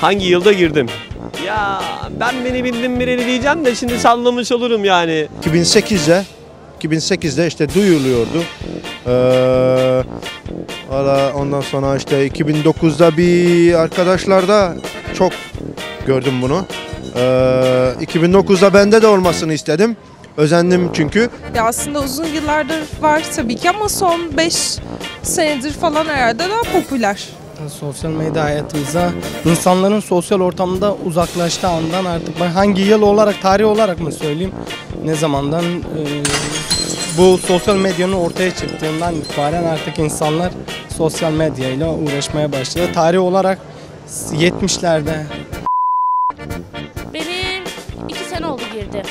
Hangi yılda girdim? Ya ben beni bildim bileli diyeceğim de şimdi sallamış olurum yani. 2008'de 2008'de işte duyuluyordu. Ee, ondan sonra işte 2009'da bir arkadaşlarda çok gördüm bunu. Ee, 2009'da bende de olmasını istedim. Özendim çünkü. Ya aslında uzun yıllardır var tabii ki ama son 5 senedir falan herhalde daha popüler. Sosyal medya hayatımıza insanların sosyal ortamda uzaklaştığı andan artık ben hangi yıl olarak tarih olarak mı söyleyeyim ne zamandan e, bu sosyal medyanın ortaya çıktığından itibaren artık insanlar sosyal medyayla uğraşmaya başladı. Tarih olarak 70'lerde Benim iki sene oldu girdim.